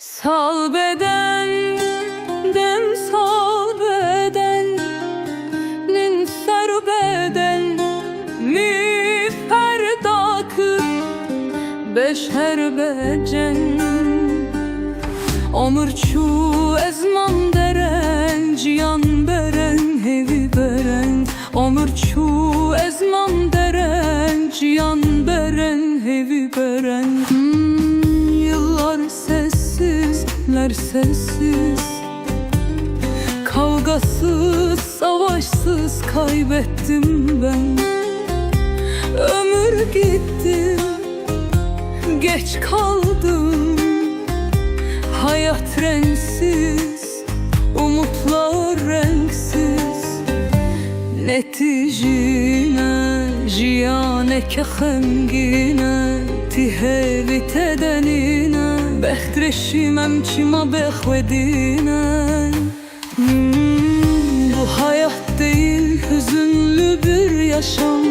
Sal beden, dem sal beden. Nin ser beden Mi ferdakı Beşer becen. Omur çu ezman deren Cihan beren hevi beren. Omur çu ezman deren Cihan beren hevi beren sessizler sessiz Kavgasız savaşsız kaybettim ben. Ömür gitti Geç kaldım. Hayat renksiz Umutlar renksiz. Neticine Jiyane ke xemgine Ti Behtreşimem çima bexvedine Hmm, Bu hayat değil hüzünlü bir yaşam.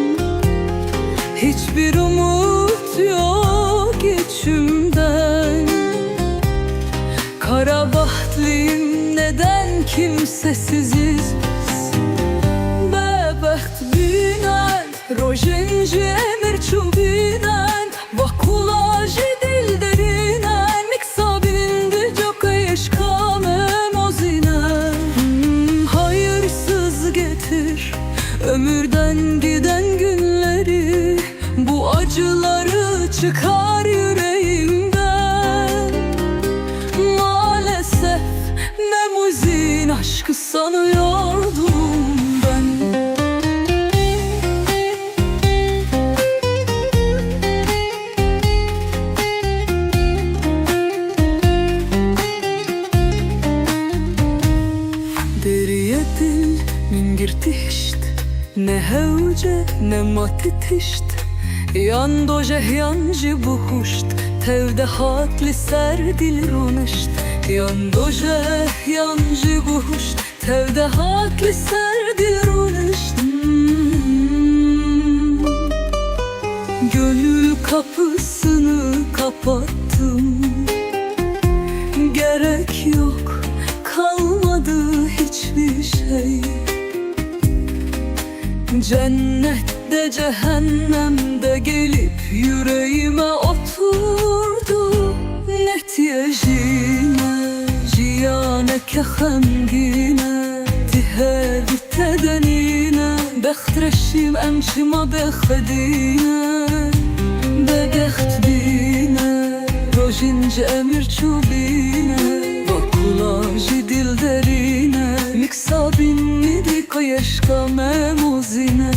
Hiçbir umut yok içimden. Kara bahtliyim neden kimsesiziz Bebeht binen Rojinji acıları çıkar yüreğimden. Maalesef Memuzin aşkı sanıyordum ben. Deriye dil min girtişt Ne hevce ne matitişt Buhuşt Tevde hatli ser dil ronışt Yan dojeh yancı buhuşt Tevde hatli ser dil ronışt Hmm. Gönül kapısını kapattım. Gerek yok kalmadı hiçbir şey Cennette cehennemde gelip yüreğime oturdu. Netyejine jiyane ke xemgine Tihe bitedenine Behtreşim emçima bexvedine Begext bine Rojince emir çubine Vakulajı dil Kıyışka memuzinen